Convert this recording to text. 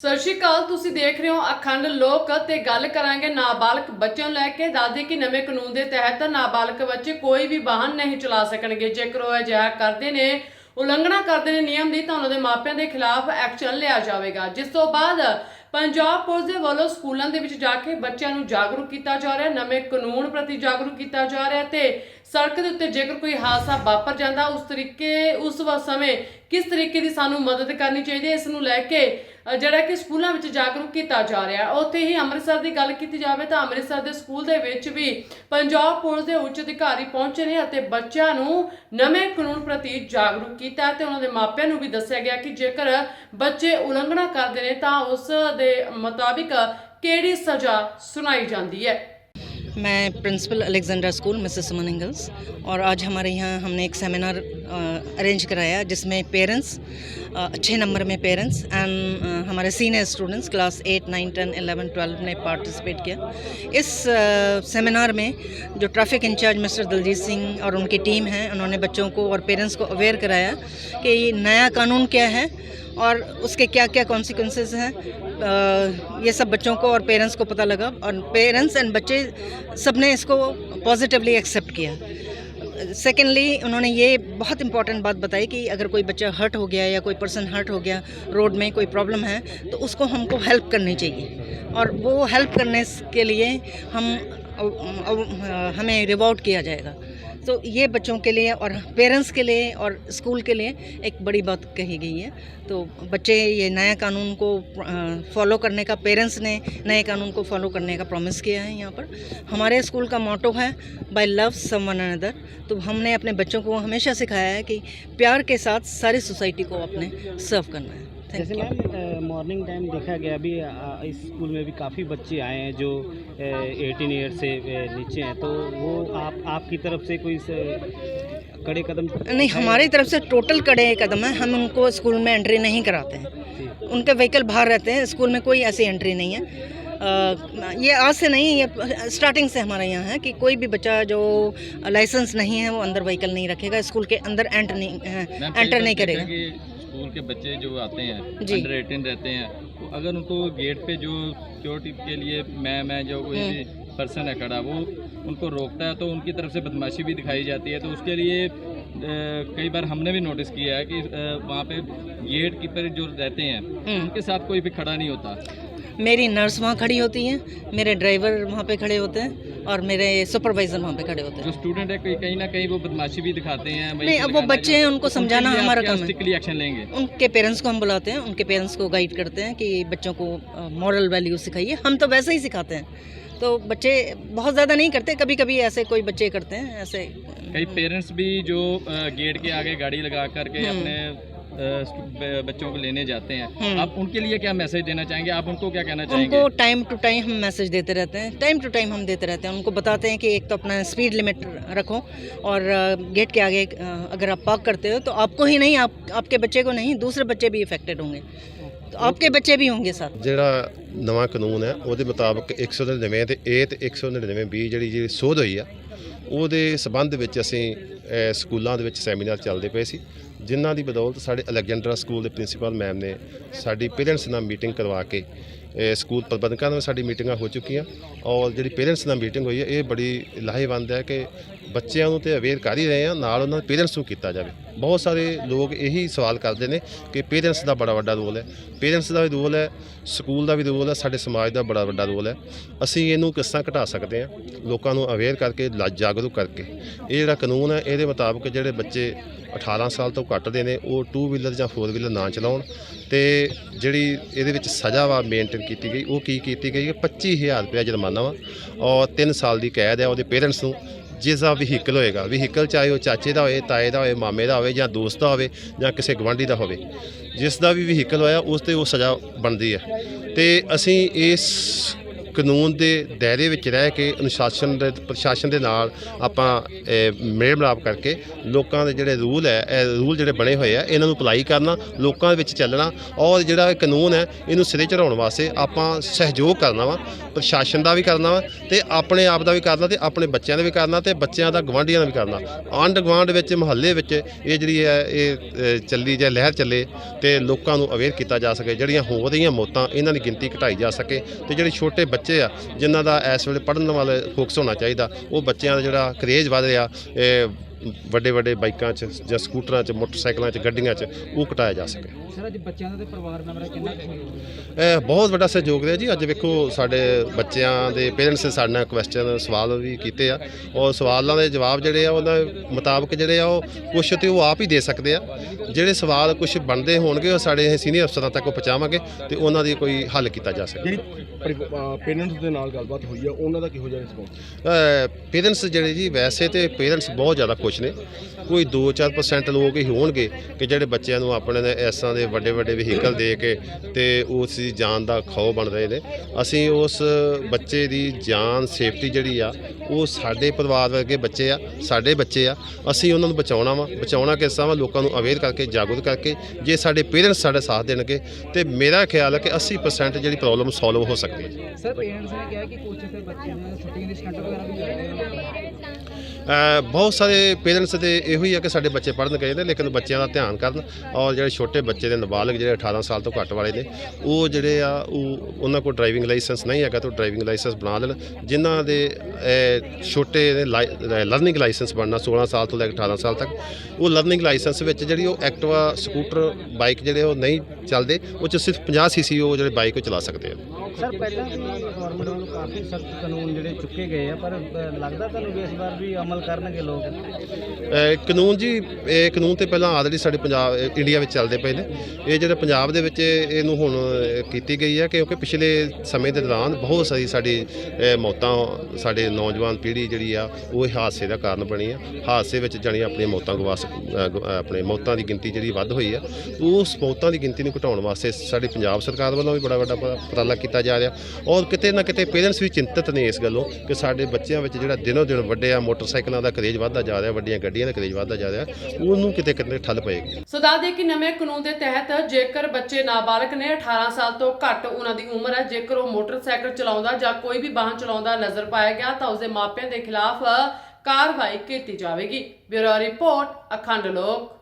ਸਤਿ ਸ਼੍ਰੀ ਅਕਾਲ, ਤੁਸੀਂ ਦੇਖ ਰਹੇ ਹੋ ਅਖੰਡ ਲੋਕ ਤੇ ਗੱਲ ਕਰਾਂਗੇ ਨਾਬਾਲਗ ਬੱਚਿਆਂ ਨੂੰ ਲੈ ਕੇ। ਦੱਸਦੇ ਕਿ ਨਵੇਂ ਕਾਨੂੰਨ ਦੇ ਤਹਿਤ ਨਾਬਾਲਗ ਬੱਚੇ ਕੋਈ ਵੀ ਵਾਹਨ ਨਹੀਂ ਚਲਾ ਸਕਣਗੇ। ਜੇਕਰ ਉਹ ਅਜਿਹਾ ਕਰਦੇ ਨੇ, ਉਲੰਘਣਾ ਕਰਦੇ ਨੇ ਨਿਯਮ ਦੀ, ਤਾਂ ਉਹਨਾਂ ਦੇ ਮਾਪਿਆਂ ਦੇ ਖਿਲਾਫ ਐਕਸ਼ਨ ਲਿਆ ਜਾਵੇਗਾ। ਜਿਸ ਤੋਂ ਬਾਅਦ ਪੰਜਾਬ ਪੁਲਿਸ ਦੇ ਵੱਲੋਂ ਸਕੂਲਾਂ ਦੇ ਵਿੱਚ ਜਾ ਕੇ ਬੱਚਿਆਂ ਨੂੰ ਜਾਗਰੂਕ ਕੀਤਾ ਜਾ ਰਿਹਾ, ਨਵੇਂ ਕਾਨੂੰਨ ਪ੍ਰਤੀ ਜਾਗਰੂਕ ਕੀਤਾ ਜਾ ਰਿਹਾ ਹੈ ਤੇ ਸੜਕ ਦੇ ਉੱਤੇ ਜੇਕਰ ਕੋਈ ਹਾਦਸਾ ਵਾਪਰ ਜਾਂਦਾ, ਉਸ ਤਰੀਕੇ, ਉਸ ਸਮੇਂ ਕਿਸ ਤਰੀਕੇ ਦੀ ਸਾਨੂੰ ਮਦਦ ਕਰਨੀ ਚਾਹੀਦੀ ਹੈ, ਇਸ ਨੂੰ ਲੈ ਕੇ ਜਿਹੜਾ ਕਿ ਸਕੂਲਾਂ ਵਿੱਚ ਜਾਗਰੂਕ ਕੀਤਾ ਜਾ ਰਿਹਾ ਉੱਥੇ ਹੀ ਅੰਮ੍ਰਿਤਸਰ ਦੀ ਗੱਲ ਕੀਤੀ ਜਾਵੇ ਤਾਂ ਅੰਮ੍ਰਿਤਸਰ ਦੇ ਸਕੂਲ ਦੇ ਵਿੱਚ ਵੀ ਪੰਜਾਬ ਪੁਲਿਸ ਦੇ ਉੱਚ ਅਧਿਕਾਰੀ ਪਹੁੰਚੇ ਨੇ ਅਤੇ ਬੱਚਿਆਂ ਨੂੰ ਨਵੇਂ ਕਾਨੂੰਨ ਪ੍ਰਤੀ ਜਾਗਰੂਕ ਕੀਤਾ ਹੈ ਤੇ ਉਹਨਾਂ ਦੇ ਮਾਪਿਆਂ ਨੂੰ ਵੀ ਦੱਸਿਆ ਗਿਆ ਕਿ ਜੇਕਰ ਬੱਚੇ ਉਲੰਘਣਾ ਕਰਦੇ ਨੇ ਤਾਂ ਉਸ ਦੇ ਮੁਤਾਬਿਕ ਕਿਹੜੀ ਸਜ਼ਾ ਸੁਣਾਈ ਜਾਂਦੀ ਹੈ। मैं principal Alexander school, Mrs Suman Ingles, और आज हमारे यहाँ हमने एक सेमिनार अरेंज कराया जिसमें पेरेंट्स अच्छे नंबर में पेरेंट्स एंड हमारे senior students class eight, nine, ten eleven twelve ने पार्टिसिपेट किया। इस सेमिनार में जो traffic incharge mister Daljit Singh और उनकी टीम है, उन्होंने बच्चों को और पेरेंट्स को अवेयर कराया कि नया कानून क्या है और उसके क्या क्या कॉन्सिक्वेंसेस हैं? ये सब बच्चों को और पेरेंट्स को पता लगा और पेरेंट्स एंड बच्चे सबने इसको पॉजिटिवली एक्सेप्ट किया। सेकेंडली उन्होंने ये बहुत इंपॉर्टेंट बात बताई कि अगर कोई बच्चा हर्ट हो गया या कोई पर्सन हर्ट हो गया रोड में कोई प्रॉब्लम है तो उसको हमको हेल्प करनी चाहिए। और वो हेल्प करने के लिए हम हमें रिवॉर्ड किया जाएगा। तो ये बच्चों के लिए और पेरेंट्स के लिए और स्कूल के लिए एक बड़ी बात कही गई है। तो बच्चे ये नया कानून को फॉलो करने का, पेरेंट्स ने नए कानून को फॉलो करने का प्रॉमिस किया है यहाँ पर। हमारे स्कूल का मोटो है, बाय लव समवन अनदर। तो हमने अपने बच्चों को हमेशा सिखाया है कि प्यार के साथ सारी सोसाइटी को अपने सर्व करना है। जैसे मैम मॉर्निंग टाइम देखा गया अभी इस स्कूल में भी काफ़ी बच्चे आए हैं जो एटीन ईयर से नीचे हैं। तो वो आप आपकी तरफ़ से कोई स- कड़े कदम नहीं हमारी तरफ़ से टोटल कड़े कदम है। हम उनको स्कूल में एंट्री नहीं कराते हैं। उनके व्हीकल बाहर रहते हैं। स्कूल में कोई ऐसी एंट्री नहीं है। अ, ये आज से नहीं ये स्टार्टिंग से हमारे यहाँ है कि कोई भी बच्चा जो लाइसेंस नहीं है वो अंदर व्हीकल नहीं रखेगा। स्कूल के अंदर एंटर नहीं एंटर नहीं करेगा। कि स्कूल के बच्चे जो आते हैं अंडर एटीन रहते हैं तो अगर उनको गेट पे जो सिक्योरिटी के लिए मैं मैं जो कोई हम्म। भी पर्सन है खड़ा वो उनको रोकता है तो उनकी तरफ़ से बदमाशी भी दिखाई जाती है तो उसके लिए कई बार हमने भी नोटिस किया है कि वहाँ पे गेट कीपर जो रहते हैं हम्म। उनके साथ कोई भी खड़ा नहीं होता मेरी नर्स वहाँ खड़ी होती है मेरे ड्राइवर वहाँ पे खड़े होते हैं और मेरे सुपरवाइज़र वहाँ पे खड़े होते जो हैं स्टूडेंट है कहीं कहीं ना कहीं वो बदमाशी भी दिखाते हैं नहीं, अब वो बच्चे हैं, उनको समझाना हमारा काम है। एक्शन लेंगे? उनके पेरेंट्स को हम बुलाते हैं उनके पेरेंट्स को गाइड करते हैं कि बच्चों को मॉरल वैल्यू सिखाइए। हम तो वैसे ही सिखाते हैं। तो बच्चे बहुत ज़्यादा नहीं करते कभी कभी ऐसे कोई बच्चे करते हैं ऐसे कई पेरेंट्स भी जो गेट के आगे गाड़ी लगा करके हम्म। अपने बच्चों को लेने जाते हैं हम्म। आप उनके लिए क्या मैसेज देना चाहेंगे आप उनको क्या कहना उनको चाहेंगे टाइम टू टाइम हम मैसेज देते रहते हैं टाइम टू टाइम हम देते रहते हैं उनको बताते हैं कि एक तो अपना स्पीड लिमिट रखो और गेट के आगे अ, अगर आप पार्क करते हो तो आपको ही नहीं आप आपके बच्चे को नहीं दूसरे बच्चे भी इफेक्टेड होंगे तो आपके बच्चे भी होंगे साथ ਜਿਹੜਾ ਨਵਾਂ ਕਾਨੂੰਨ ਹੈ ਉਹਦੇ ਮੁਤਾਬਕ 199 ਤੇ ਏ ਤੇ 199 ਬੀ ਜਿਹੜੀ ਜਿਹੜੀ ਸੋਧ ਹੋਈ ਆ ਉਹਦੇ ਸਬੰਧ ਵਿੱਚ ਅਸੀਂ ਅ, ਸਕੂਲਾਂ ਦੇ ਵਿੱਚ ਸੈਮੀਨਾਰ ਚੱਲਦੇ ਪਏ ਸੀ ਜਿਨ੍ਹਾਂ ਦੀ ਬਦੌਲਤ ਸਾਡੇ ਅਲੈਗਜ਼ੈਂਡਰਾ ਸਕੂਲ ਦੇ ਪ੍ਰਿੰਸੀਪਲ ਮੈਮ ਨੇ ਸਾਡੀ ਪੇਰੈਂਟਸ ਨਾਲ ਮੀਟਿੰਗ ਕਰਵਾ ਕੇ ਇਹ ਸਕੂਲ ਪ੍ਰਬੰਧਕਾਂ ਨਾਲ ਸਾਡੀ ਮੀਟਿੰਗਾਂ ਹੋ ਚੁੱਕੀਆਂ। ਔਰ ਜਿਹੜੀ ਪੇਰੈਂਟਸ ਨਾਲ ਮੀਟਿੰਗ ਹੋਈ ਹੈ, ਇਹ ਬੜੀ ਲਾਹੇਵੰਦ ਹੈ ਕਿ ਬੱਚਿਆਂ ਨੂੰ ਤੇ ਅਵੇਅਰ ਕਰ ਹੀ ਰਹੇ ਆ ਨਾਲ ਉਹਨਾਂ ਦੇ ਪੇਰੈਂਟਸ ਨੂੰ ਕੀਤਾ ਜਾਵੇ। ਬਹੁਤ ਸਾਰੇ ਲੋਕ ਇਹੀ ਸਵਾਲ ਕਰਦੇ ਨੇ ਕਿ ਪੇਰੈਂਟਸ ਦਾ ਬੜਾ ਵੱਡਾ ਰੋਲ ਹੈ। ਪੇਰੈਂਟਸ ਦਾ ਵੀ ਰੋਲ ਹੈ, ਸਕੂਲ ਦਾ ਵੀ ਰੋਲ ਹੈ, ਸਾਡੇ ਸਮਾਜ ਦਾ ਬੜਾ ਵੱਡਾ ਰੋਲ ਹੈ। ਅਸੀਂ ਇਹਨੂੰ ਕਿਸ ਤਰ੍ਹਾਂ ਘਟਾ ਸਕਦੇ ਹਾਂ? ਲੋਕਾਂ ਨੂੰ ਅਵੇਅਰ ਕਰਕੇ, ਲਾ- ਜਾਗਰੂਕ ਕਰਕੇ। ਇਹ ਜਿਹੜਾ ਕਾਨੂੰਨ ਹੈ, ਇਹਦੇ ਮੁਤਾਬਕ ਜਿਹੜੇ ਬੱਚੇ 18 ਸਾਲ ਤੋਂ ਘੱਟ ਦੇ ਨੇ, ਉਹ 2 ਵੀਲਰ ਜਾਂ 4 ਵੀਲਰ ਨਾ ਚਲਾਉਣ ਤੇ ਜਿਹੜੀ ਇਹਦੇ ਵਿੱਚ ਸਜ਼ਾ ਵਾ ਮੇਨਟੇਨ ਕੀਤੀ ਗਈ, ਉਹ ਕੀ ਕੀਤੀ ਗਈ ਹੈ? 25000 ਰੁਪਏ ਜੁਰਮਾਨਾ ਵਾ ਔਰ 3 ਸਾਲ ਦੀ ਕੈਦ ਹੈ ਉਹਦੇ ਪੇਰੈਂਟਸ ਨੂੰ। ਜਿਸ ਦਾ ਵਹੀਕਲ ਹੋਏਗਾ, ਵਹੀਕਲ ਚਾਹੇ ਉਹ ਚਾਚੇ ਦਾ ਹੋਏ, ਤਾਏ ਦਾ ਹੋਏ, ਮਾਮੇ ਦਾ ਹੋਵੇ ਜਾਂ ਦੋਸਤ ਦਾ ਹੋਵੇ ਜਾਂ ਕਿਸੇ ਗਵਾਂਢੀ ਦਾ ਹੋਵੇ, ਜਿਸ ਦਾ ਵੀ ਵਹੀਕਲ ਹੋਇਆ ਉਸ ਤੇ ਉਹ ਸਜ਼ਾ ਬਣਦੀ ਹੈ। ਤੇ ਅਸੀਂ ਇਸ ਕਾਨੂੰਨ ਦੇ ਦਾਇਰੇ ਵਿੱਚ ਰਹਿ ਕੇ ਅਨੁਸ਼ਾਸਨ ਦੇ, ਪ੍ਰਸ਼ਾਸਨ ਦੇ ਨਾਲ ਆਪਾਂ ਮੇਲ ਮਿਲਾਪ ਕਰਕੇ ਲੋਕਾਂ ਦੇ ਜਿਹੜੇ ਰੂਲ ਹੈ, ਇਹ ਰੂਲ ਜਿਹੜੇ ਬਣੇ ਹੋਏ ਆ, ਇਹਨਾਂ ਨੂੰ ਅਪਲਾਈ ਕਰਨਾ, ਲੋਕਾਂ ਦੇ ਵਿੱਚ ਚੱਲਣਾ ਔਰ ਜਿਹੜਾ ਇਹ ਕਾਨੂੰਨ ਹੈ, ਇਹਨੂੰ ਸਿਰੇ ਚੜਾਉਣ ਵਾਸਤੇ ਆਪਾਂ ਸਹਿਯੋਗ ਕਰਨਾ ਵਾ, ਪ੍ਰਸ਼ਾਸਨ ਦਾ ਵੀ ਕਰਨਾ ਵਾ ਤੇ ਆਪਣੇ ਆਪ ਦਾ ਵੀ ਕਰਨਾ ਤੇ ਆਪਣੇ ਬੱਚਿਆਂ ਦਾ ਵੀ ਕਰਨਾ ਤੇ ਬੱਚਿਆਂ ਦਾ ਗਵਾਂਢੀਆਂ ਦਾ ਵੀ ਕਰਨਾ। ਆਂਢ ਗੁਆਂਢ ਵਿੱਚ, ਮੁਹੱਲੇ ਵਿੱਚ ਇਹ ਜਿਹੜੀ ਹੈ, ਇਹ ਚੱਲੀ ਜਾਂ ਲਹਿਰ ਚੱਲੇ ਤੇ ਲੋਕਾਂ ਨੂੰ ਅਵੇਅਰ ਕੀਤਾ ਜਾ ਸਕੇ, ਜਿਹੜੀਆਂ ਹੋ ਰਹੀਆਂ ਮੌਤਾਂ, ਇਹਨਾਂ ਦੀ ਗਿਣਤੀ ਘਟਾਈ ਜਾ ਸਕੇ ਤੇ ਜਿਹੜੇ ਛੋਟੇ ਬੱਚੇ ਬੱਚੇ ਆ, ਜਿਨ੍ਹਾਂ ਦਾ ਇਸ ਵੇਲੇ ਪੜ੍ਹਨ ਵੱਲ ਫੋਕਸ ਹੋਣਾ ਚਾਹੀਦਾ, ਉਹ ਬੱਚਿਆਂ ਦਾ ਜਿਹੜਾ ਕਰੇਜ਼ ਵਧ ਰਿਹਾ ਵੱਡੇ ਵੱਡੇ ਬਾਈਕਾਂ 'ਚ ਜਾਂ ਸਕੂਟਰਾਂ 'ਚ ਮੋਟਰਸਾਈਕਲਾਂ 'ਚ ਗੱਡੀਆਂ 'ਚ ਉਹ ਘਟਾਇਆ ਜਾ ਸਕੇ। ਸਰ ਅੱਜ ਬੱਚਿਆਂ ਦਾ ਤੇ ਪਰਿਵਾਰ ਮੈਂਬਰਾਂ ਕਿੰਨਾ ਇਹ ਬਹੁਤ ਵੱਡਾ ਸਹਿਯੋਗ ਰਿਹਾ ਜੀ। ਅੱਜ ਵੇਖੋ ਸਾਡੇ ਬੱਚਿਆਂ ਦੇ ਪੇਰੈਂਟਸ ਨੇ ਸਾਡੇ ਨਾਲ ਕੁਐਸਚਨ ਸਵਾਲ ਵੀ ਕੀਤੇ ਆ। ਔਰ ਸਵਾਲਾਂ ਦੇ ਜਵਾਬ ਜਿਹੜੇ ਆ ਉਹਨਾਂ ਮੁਤਾਬਕ ਜਿਹੜੇ ਆ ਉਹ ਕੁਛ ਤੇ ਉਹ ਆਪ ਹੀ ਦੇ ਸਕਦੇ ਆ। ਜਿਹੜੇ ਸਵਾਲ ਕੁਝ ਬਣਦੇ ਹੋਣਗੇ ਉਹ ਸਾਡੇ ਸੀਨੀਅਰ ਅਫਸਰਾਂ ਤੱਕ ਉਹ ਪਹੁੰਚਾਵਾਂਗੇ ਤੇ ਉਹਨਾਂ ਦੀ ਕੋਈ ਹੱਲ ਕੀਤਾ ਜਾ ਸਕੇ। ਜਿਹੜੀ ਪੇਰੈਂਟਸ ਦੇ ਨਾਲ ਗੱਲਬਾਤ ਹੋਈ ਆ ਉਹਨਾਂ ਦਾ ਕਿਹੋ ਜਿਹਾ ਰਿਸਪੌਂਸ ਪੇਰੈਂਟਸ ਜਿਹੜੇ ਜੀ ਵੈਸੇ ਤੇ ਪੇਰੈਂਟਸ ਬਹੁਤ ਜ਼ਿਆਦਾ ਖੁਸ਼ ਨੇ ਕੋਈ 2-4% ਲੋਕ ਹੀ ਹੋਣਗੇ ਕਿ ਜਿਹੜੇ ਬੱਚਿਆਂ ਨੂੰ ਆਪਣੇ ਨੇ ਇਸ ਤਰ੍ਹਾਂ ਦੇ ਵੱਡੇ ਵੱਡੇ ਵਹੀਕਲ ਦੇ ਕੇ ਤੇ ਉਸ ਦੀ ਜਾਨ ਦਾ ਖੌਅ ਬਣ ਰਹੇ ਨੇ। ਅਸੀਂ ਉਸ ਬੱਚੇ ਦੀ ਜਾਨ ਸੇਫਟੀ ਜਿਹੜੀ ਆ ਉਹ ਸਾਡੇ ਪਰਿਵਾਰ ਵਰਗੇ ਬੱਚੇ ਆ ਸਾਡੇ ਬੱਚੇ ਆ। ਅਸੀਂ ਉਹਨਾਂ ਨੂੰ ਬਚਾਉਣਾ ਵਾ। ਬਚਾਉਣਾ ਕਿਸ ਤਰ੍ਹਾਂ ਵਾ? ਲੋਕਾਂ ਨੂੰ ਅਵੇਅਰ ਕਰਕੇ ਜਾਗਰੂਕ ਕਰਕੇ ਜੇ ਸਾਡੇ ਪੇਰੈਂਟਸ ਸਾਡਾ ਸਾਥ ਦੇਣਗੇ ਤੇ ਮੇਰਾ ਖਿਆਲ ਹੈ ਕਿ 80% ਜਿਹੜੀ ਪ੍ਰੋਬਲਮ ਸੋਲਵ ਹੋ ਸਕਦੀ ਹੈ। ਸਰ ਪੇਰੈਂਟਸ ਨੇ ਕਿਹਾ ਕਿ ਕੁਝ ਤੇ ਬੱਚਿਆਂ ਨੇ ਸ਼ੂਟਿੰਗ ਦੇ ਸਟੰਟ ਵਗੈਰਾ ਵੀ ਕਰਾਏ ਅ, ਬਹੁਤ ਸਾਰੇ ਪੇਰੈਂਟਸ ਦੇ ਇਹੋ ਹੀ ਆ ਕਿ ਸਾਡੇ ਬੱਚੇ ਪੜ੍ਹਨ ਗਏ ਨੇ, ਲੇਕਿਨ ਬੱਚਿਆਂ ਦਾ ਧਿਆਨ ਕਰਨ ਔਰ ਜਿਹੜੇ ਛੋਟੇ ਬੱਚੇ ਦੇ ਨਾਬਾਲਗ ਜਿਹੜੇ 18 ਸਾਲ ਤੋਂ ਘੱਟ ਵਾਲੇ ਨੇ, ਉਹ ਜਿਹੜੇ ਆ, ਉਹ ਉਹਨਾਂ ਕੋਲ ਡਰਾਈਵਿੰਗ ਲਾਇਸੈਂਸ ਨਹੀਂ ਹੈਗਾ ਤਾਂ ਡਰਾਈਵਿੰਗ ਲਾਇਸੈਂਸ ਬਣਾ ਲੈਣ। ਜਿਨ੍ਹਾਂ ਦੇ ਛੋਟੇ ਲਰਨਿੰਗ ਲਾਇਸੈਂਸ ਬਣਨਾ 16 ਸਾਲ ਤੋਂ ਲੈ ਕੇ 18 ਸਾਲ ਤੱਕ, ਉਹ ਲਰਨਿੰਗ ਲਾਇਸੈਂਸ ਵਿੱਚ ਜਿਹੜੀ ਉਹ ਐਕਟਿਵਾ ਸਕੂਟਰ, ਬਾਈਕ ਜਿਹੜੇ ਉਹ ਨਹੀਂ ਚੱਲਦੇ, ਉਹ ਚ ਸਿਰਫ 50 ਸੀਸੀ ਉਹ ਜਿਹੜੇ ਬਾਈਕ ਉਹ ਚਲਾ ਸਕਦੇ ਆ। ਸਰ, ਪਹਿਲਾਂ ਵੀ ਗਵਰਨਮੈਂਟ ਵੱਲੋਂ ਕਾਫੀ ਸਖਤ ਕਾਨੂੰਨ ਜਿਹੜੇ ਚੁੱਕੇ ਗਏ ਆ, ਪਰ ਲੱਗਦਾ ਤੁਹਾਨੂੰ ਇਸ ਵਾਰ ਵੀ ਅਮਲ ਕਰਨਗੇ ਲੋਕ? ਕਾਨੂੰਨ ਜੀ, ਇਹ ਕਾਨੂੰਨ ਤੇ ਪਹਿਲਾਂ ਆਲਰੇਡੀ ਸਾਡੇ ਪੰਜਾਬ ਇੰਡੀਆ ਵਿੱਚ ਚੱਲਦੇ ਪਏ ਨੇ। ਇਹ ਜਿਹੜੇ ਪੰਜਾਬ ਦੇ ਵਿੱਚ ਇਹਨੂੰ ਹੁਣ ਕੀਤੀ ਗਈ ਹੈ ਕਿਉਂਕਿ ਪਿਛਲੇ ਸਮੇਂ ਦੇ ਦੌਰਾਨ ਬਹੁਤ ਸਾਰੀ ਸਾਡੀ ਮੌਤਾਂ, ਸਾਡੇ ਨੌਜਵਾਨ ਪੀੜ੍ਹੀ ਜਿਹੜੀ ਆ, ਉਹ ਇਹ ਹਾਦਸੇ ਦਾ ਕਾਰਨ ਬਣੀ ਆ। ਹਾਦਸੇ ਵਿੱਚ ਜਾਣੀ ਆਪਣੀਆਂ ਮੌਤਾਂ ਗਵਾ ਸਕ- ਆਪਣੇ ਮੌਤਾਂ ਦੀ ਗਿਣਤੀ ਜਿਹੜੀ ਵੱਧ ਹੋਈ ਆ, ਉਸ ਮੌਤਾਂ ਦੀ ਗਿਣਤੀ ਨੂੰ ਘਟਾਉਣ ਵਾਸਤੇ ਸਾਡੀ ਪੰਜਾਬ ਸਰਕਾਰ ਵੱਲੋਂ ਵੀ ਬੜਾ ਵੱਡਾ ਉਪਰਾਲਾ ਕੀਤਾ ਜਾ ਰਿਹਾ। ਔਰ ਕਿਤੇ ਨਾ ਕਿਤੇ ਪੇਰੈਂਟਸ ਵੀ ਚਿੰਤਤ ਨੇ ਇਸ ਗੱਲੋਂ ਕਿ ਸਾਡੇ ਬੱਚਿਆਂ ਵਿੱਚ ਜਿਹੜਾ ਦਿਨੋ ਦਿਨ ਵੱਡੇ ਆ, ਮੋਟਰਸਾਈਕਲਾਂ ਦਾ ਕਰੇਜ ਵੱਧਦਾ ਜਾ ਰਿਹਾ ਵੱਡੀਆਂ ਗੱਡੀਆਂ ਦਾ ਕਰੇਜ ਵੱਧਦਾ ਜਾ ਰਿਹਾ, ਉਹਨੂੰ ਕਿਤੇ ਕਿਤੇ ਠੱਲ ਪਏਗੀ। ਸੋ ਦੱਸ ਦਈਏ ਕਿ ਨਵੇਂ ਕਾਨੂੰਨ ਦੇ ਤਹਿਤ ਜੇਕਰ ਬੱਚੇ ਨਾਬਾਲਗ ਨੇ 18 ਸਾਲ ਤੋਂ ਘੱਟ ਉਹਨਾਂ ਦੀ ਉਮਰ ਹੈ, ਜੇਕਰ ਉਹ ਮੋਟਰਸਾਈਕਲ ਚਲਾਉਂਦਾ ਜਾਂ ਕੋਈ ਵੀ ਵਾਹਨ ਚਲਾਉਂਦਾ ਨਜ਼ਰ ਪਾਇਆ ਗਿਆ, ਤਾਂ ਉਸਦੇ ਮਾਪਿਆਂ ਦੇ ਖਿਲਾਫ ਕਾਰਵਾਈ ਕੀਤੀ ਜਾਵੇਗੀ। ਬਿਊਰੋ ਰਿਪੋਰਟ, ਅਖੰਡ ਲੋਕ।